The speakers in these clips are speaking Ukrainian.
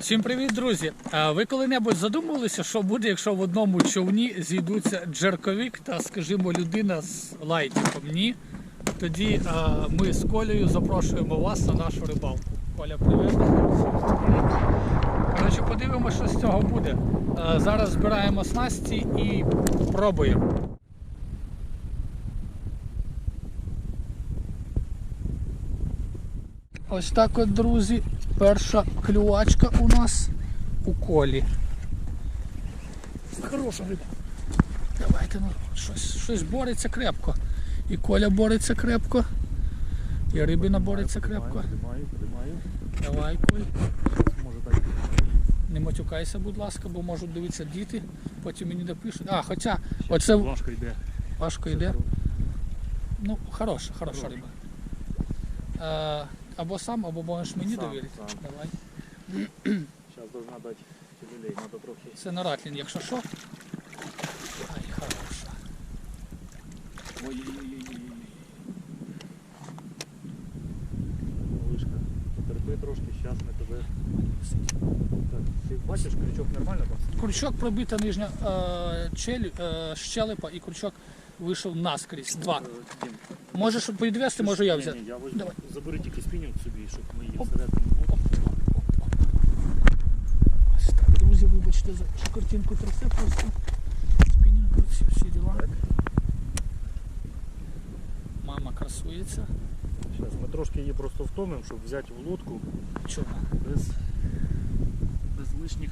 Всім привіт, друзі! А Ви коли-небудь задумувалися, що буде, якщо в одному човні зійдуться джерковік та, скажімо, людина з лайтиком? Ні. Тоді а, ми з Колею запрошуємо вас на нашу рибалку. Коля, привіт. Коротше, подивимося, що з цього буде. А, зараз збираємо снасті і пробуємо. Ось так от, друзі, перша клювачка у нас у колі. Хороша риба. Давайте, ну, щось, щось бореться крепко. І коля бореться крепко. І рибина бореться крепко. Давай, Коль. Не матюкайся, будь ласка, бо можуть дивитися діти, потім мені напишуть. А, хоча оце Важко йде. важко йде. Ну, хороша, хороша риба. Або сам, або можеш мені Сам, довірити. сам. Давай. Зараз должна дати люлей, треба трохи. Це на ратлін, якщо що. Ай, хороша. Ой-ой-ой. Малишка. Потерпи трошки, зараз ми тебе. Так, ти бачиш, крючок нормально? Крючок пробита нижня е, челю, е, щелепа і крючок вийшов наскрізь. Два. Е, Дім, Можеш підвести, можу я ні, взяти. Ні, я візьму. Давай. Забери тільки спінінг собі, щоб ми її Оп. всередину. Оп, оп, оп. Ось так, друзі, вибачте за що картинку трясе просто. Спінінг, всі, всі діла. Так. Мама красується. Зараз ми трошки її просто втомимо, щоб взяти в лодку Чому? без, без лишніх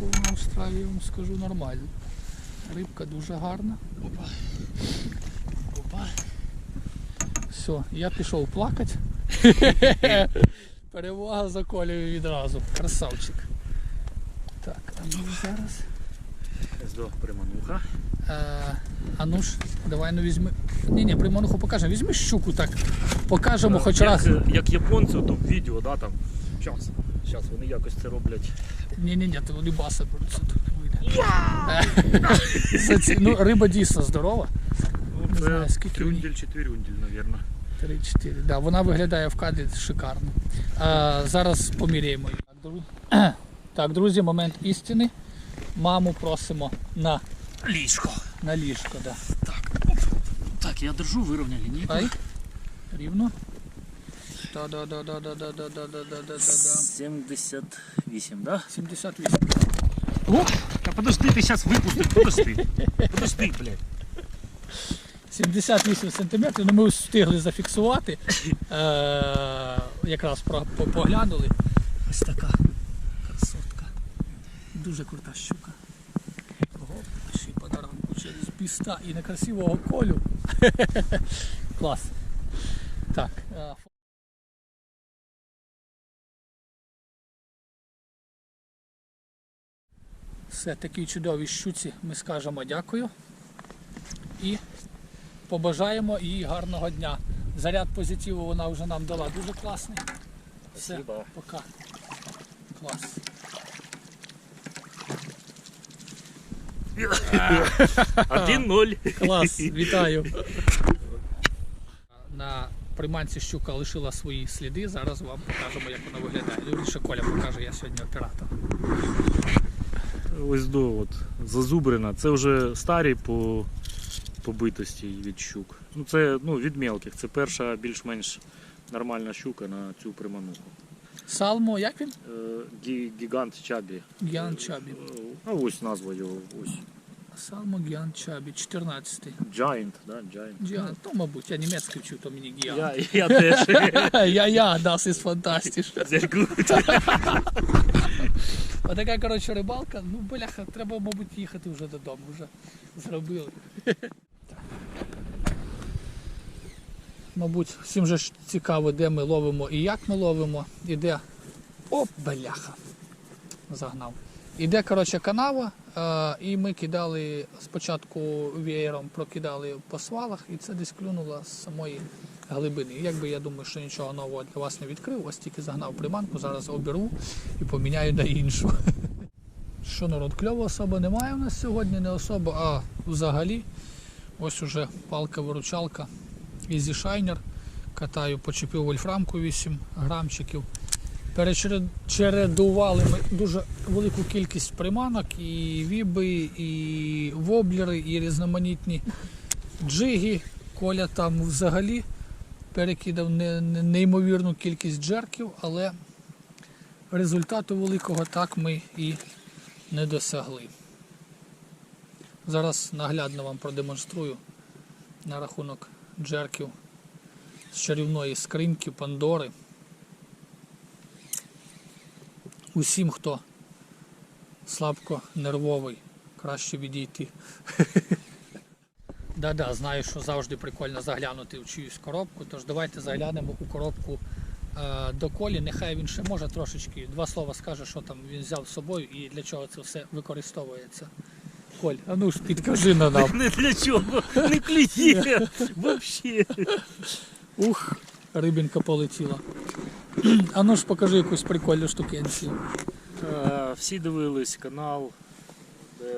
На Австралії, я вам скажу нормально. Рибка дуже гарна. Опа. Опа. Все, я пішов плакати. Перевага за колею відразу. Красавчик. Так, а ну зараз. СДО примануха. Е, а ну ж, давай ну візьми. Ні, ні, примануху покажемо. Візьми щуку так. Покажемо хоч як, раз. Як японці там в відео, да, там. Щас. Щас вони якось це роблять. Ні, ні, вони баси тут вийде. Це ну, риба дійсно здорова. Ну, Не знаю, скільки трюндель чи твірюндель, мабуть. 3-4. Да, вона виглядає в кадрі шикарно. А, зараз поміряємо її. Так, друзі. Так, друзі, момент істини. Маму просимо на, Ліжко. на ліжко. Да. Так, оп. Так, я держу, вирівняй лінійку. Рівно. Да, да, да, да, да, да, да, да, да, да, да, да. 78, да? 78. Оп! Та подожди, ти зараз випустиш, подожди. Подожди, блядь. 78 сантиметрів, ну ми встигли зафіксувати. Е, якраз про, по- поглянули. Ось така красотка. Дуже крута щука. Ого, ще й подарунку через біста і некрасивого колю. Клас. Так. Все, такій чудовій щуці ми скажемо дякую. І побажаємо їй гарного дня. Заряд позитиву вона вже нам дала дуже класний. Все, Спасибо. пока. Клас. 1-0. Клас, вітаю. На приманці щука лишила свої сліди. Зараз вам покажемо, як вона виглядає. Вірніше Коля покаже, я сьогодні оператор. Ось до от, зазубрина. Це вже старі по побитості від щук. Ну це ну, від мелких. Це перша більш-менш нормальна щука на цю примануху. Салмо, як він? Е, гі- гігант чабі. Чабі. Е, А ось назва його. Ось. Салмо Гіан Чабі, 14. Giant, да, Giant. Гіан, то, мабуть, я німецький вчив, то мені Гіан. Я, я теж. Я, я, das ist fantastisch. Sehr gut. Отака, коротше, рибалка. Ну, бляха, треба, мабуть, їхати вже додому, вже зробили. Мабуть, всім же ж цікаво, де ми ловимо і як ми ловимо, і де. Оп, бляха. Загнав. Іде, коротше, канава, е, і ми кидали спочатку веєром прокидали по свалах, і це десь клюнуло з самої глибини. Якби я думаю, що нічого нового для вас не відкрив, ось тільки загнав приманку, зараз оберу і поміняю на іншу. Що народ, кльово особо немає у нас сьогодні, не особо, а взагалі. Ось уже палка-виручалка Easy Shiner. Катаю, почепив вольфрамку 8 грамчиків. Перечередували ми дуже велику кількість приманок, і віби, і воблери, і різноманітні джиги. Коля там взагалі перекидав не- не- неймовірну кількість джерків, але результату великого так ми і не досягли. Зараз наглядно вам продемонструю на рахунок джерків з чарівної скриньки Пандори. Усім, хто слабко нервовий, краще відійти. Да-да, знаю, що завжди прикольно заглянути в чиюсь коробку, тож давайте заглянемо у коробку е, до Колі. Нехай він ще може трошечки два слова скаже, що там він взяв з собою і для чого це все використовується. Коль, а ну ж підкажи на нам. Не для чого, не кліє. Взагалі. Ух, рибінка полетіла. А ну ж покажи якусь прикольну штукенцію. Е, Всі дивились канал, де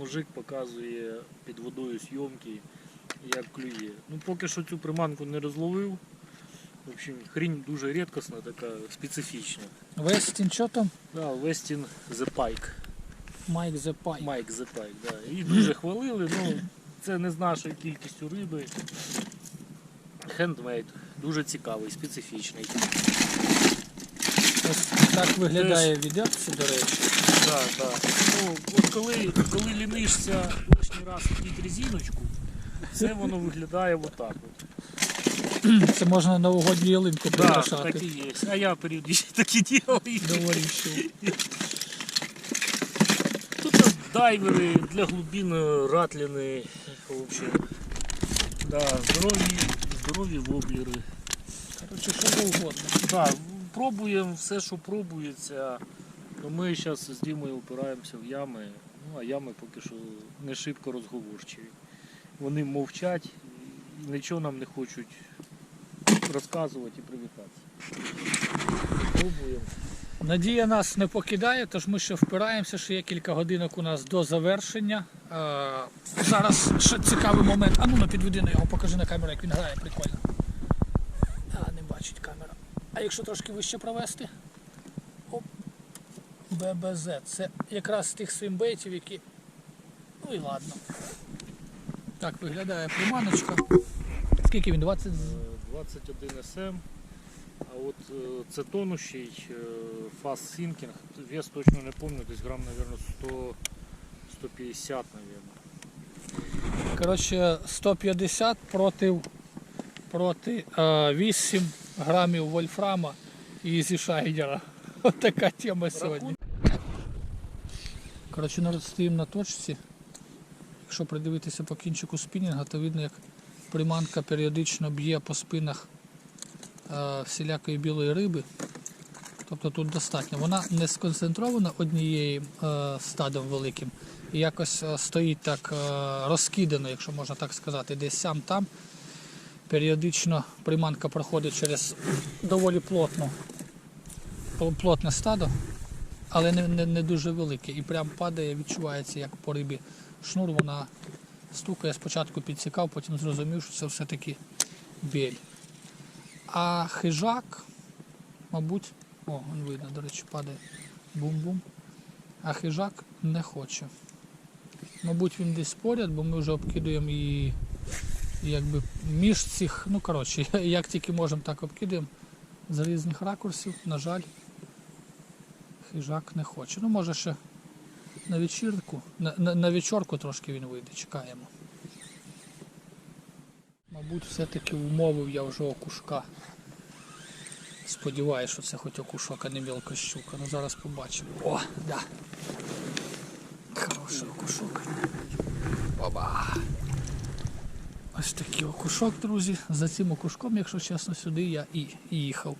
мужик показує під водою зйомки, як клює. Ну поки що цю приманку не розловив. В общем, хрінь дуже рідкісна, така специфічна. Вестін, що там? Да, Westin The Pike. Майк the Pike. Майк The Pike, да. Її дуже хвалили, ну це не з нашою кількістю риби. Хендмейд, дуже цікавий, специфічний. Ось так виглядає відерце, до речі. Так. Ну, от коли, коли лінишся лишній раз купити резиночку, це воно виглядає отак. От. Це можна новогодню ялинку Да, так і є. А я періодично так і ділаю. Доволі що. Тут дайвери для глибин ратліни. В общем, да, здорові, здорові воблери. Коротше, що завгодно. Да, пробуємо все, що пробується. Ну, ми зараз з Дімою опираємося в ями, ну а ями поки що не шибко розговорчиві. Вони мовчать нічого нам не хочуть розказувати і привітатися. Пробуємо. Надія нас не покидає, тож ми ще впираємося, ще є кілька годинок у нас до завершення. Е, зараз ще цікавий момент. А ну на підведину його, покажи на камеру, як він грає, прикольно. А, не бачить камера. А якщо трошки вище провести? ББЗ. Це якраз з тих свімбейтів, які. Ну і ладно. Так виглядає приманочка. Скільки він? 20 Е, 21 SM. А от е, це тонущий е, Fast Sinking, вес точно не пам'ятаю, десь грам, мабуть, 100, 150, мабуть. Коротше, 150 проти, проти е, 8 грамів вольфрама і зі шайдера. Ось така тема сьогодні. Коротше, народ стоїмо на точці. Якщо придивитися по кінчику спінінга, то видно, як приманка періодично б'є по спинах е, всілякої білої риби. Тобто тут достатньо. Вона не сконцентрована однією е, стадом великим і якось е, стоїть так розкидано, якщо можна так сказати, десь сам там. Періодично приманка проходить через доволі плотне стадо, але не, не, не дуже велике. І прям падає, відчувається, як по рибі шнур, вона стукає, спочатку підсікав, потім зрозумів, що це все-таки біль. А хижак, мабуть, о, він видно, до речі, падає. Бум-бум. А хижак не хоче. Мабуть, він десь поряд, бо ми вже обкидуємо і, якби між цих, ну коротше, як тільки можемо, так обкидуємо з різних ракурсів. На жаль, хижак не хоче. Ну, може ще на вечірку, на, на, на вечорку трошки він вийде, чекаємо. Мабуть, все-таки умовив я вже окушка. Сподіваюсь, що це хоч окушок, а не мілка щука. Ну зараз побачимо. О, да. Хороший окушок. Оба. Ось такий окушок, друзі. За цим окушком, якщо чесно, сюди я і, і їхав.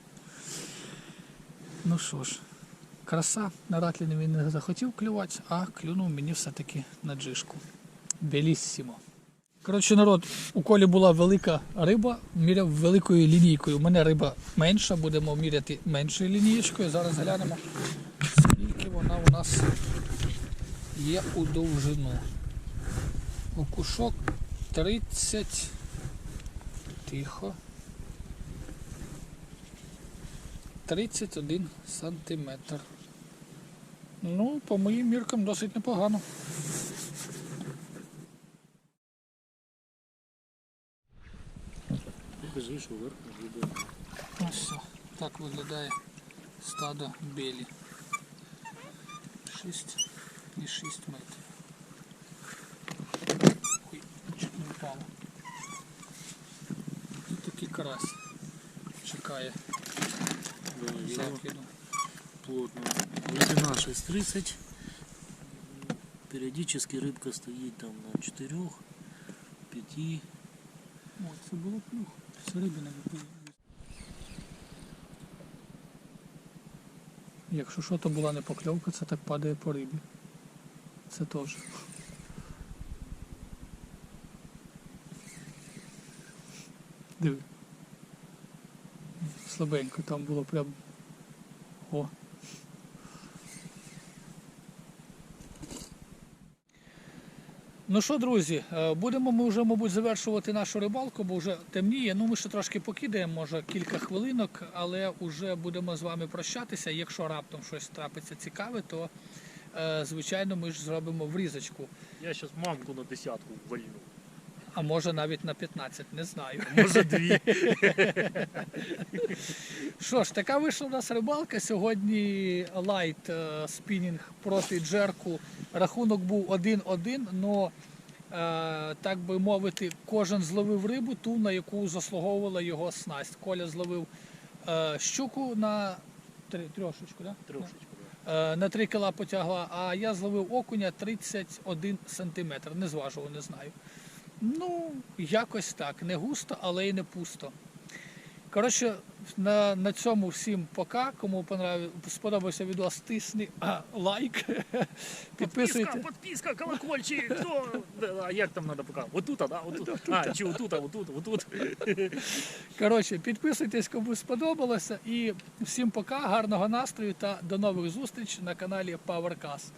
Ну що ж, краса на ратліні він не захотів клювати, а клюнув мені все-таки на джишку. Беліссімо. Коротше, народ, у колі була велика риба, міряв великою лінійкою. У мене риба менша, будемо міряти меншою лінієчкою. Зараз глянемо, скільки вона у нас є у довжину. Окушок 30 Тихо. 31 сантиметр. Ну, по моїм міркам досить непогано. Ось все. Так виглядає стадо білі. 6 і 6 метрів. Ой, чуть не впало. Тут такий карась чекає закиду. плотно. Глубина 6.30. Периодически рыбка стоит там на 4, 5. О, це було плюх. Це рибина випливає. Якщо що, то була не покльовка, це так падає по рибі. Це теж. Диви. Слабенько там було прям. О. Ну що, друзі, е, будемо ми вже, мабуть, завершувати нашу рибалку, бо вже темніє. Ну, ми ще трошки покидаємо, може кілька хвилинок, але вже будемо з вами прощатися. Якщо раптом щось трапиться цікаве, то е, звичайно ми ж зробимо врізочку. Я зараз мамку на десятку вольну. А може навіть на 15, не знаю. Може дві. Що ж, така вийшла у нас рибалка. Сьогодні лайт е, спінінг проти джерку. Рахунок був 1-1, але так би мовити, кожен зловив рибу, ту, на яку заслуговувала його снасть. Коля зловив е, щуку на три, трьошечку, да? Трошечку. Е, на 3 кіла потягла, а я зловив окуня 31 сантиметр. Не зважував, не знаю. Ну, якось так. Не густо, але й не пусто. Коротше, на, на цьому всім пока. Кому сподобався відео, стисни а, лайк. Підписуйте. Подписка, подписка, колокольчик. Хто? А як там треба показати? Отут, да? Отут. А, чи отут, отут, отут. Коротше, підписуйтесь, кому сподобалося. І всім пока, гарного настрою та до нових зустріч на каналі PowerCast.